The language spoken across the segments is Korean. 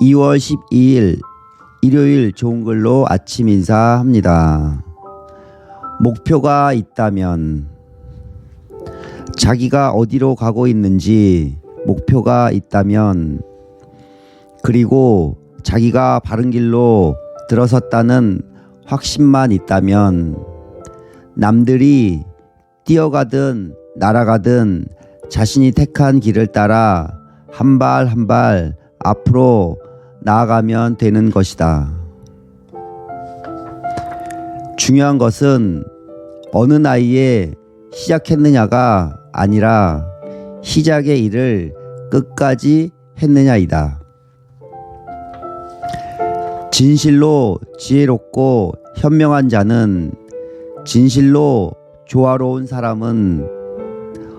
2월 12일 일요일 좋은 글로 아침 인사합니다. 목표가 있다면 자기가 어디로 가고 있는지 목표가 있다면 그리고 자기가 바른 길로 들어섰다는 확신만 있다면 남들이 뛰어가든 날아가든 자신이 택한 길을 따라 한 발 한발 앞으로 나아가면 되는 것이다. 중요한 것은 어느 나이에 시작했느냐가 아니라 시작의 일을 끝까지 했느냐이다. 진실로 지혜롭고 현명한 자는 진실로 조화로운 사람은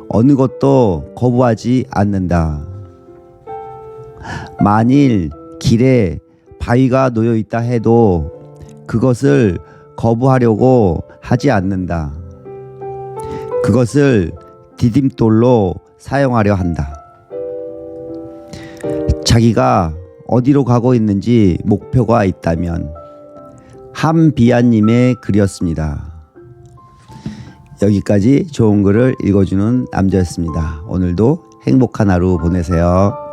어느 것도 거부하지 않는다. 만일 길에 바위가 놓여 있다 해도 그것을 거부하려고 하지 않는다. 그것을 디딤돌로 사용하려 한다. 자기가 어디로 가고 있는지 목표가 있다면 한비아님의 글이었습니다. 여기까지 좋은 글을 읽어주는 남자였습니다. 오늘도 행복한 하루 보내세요.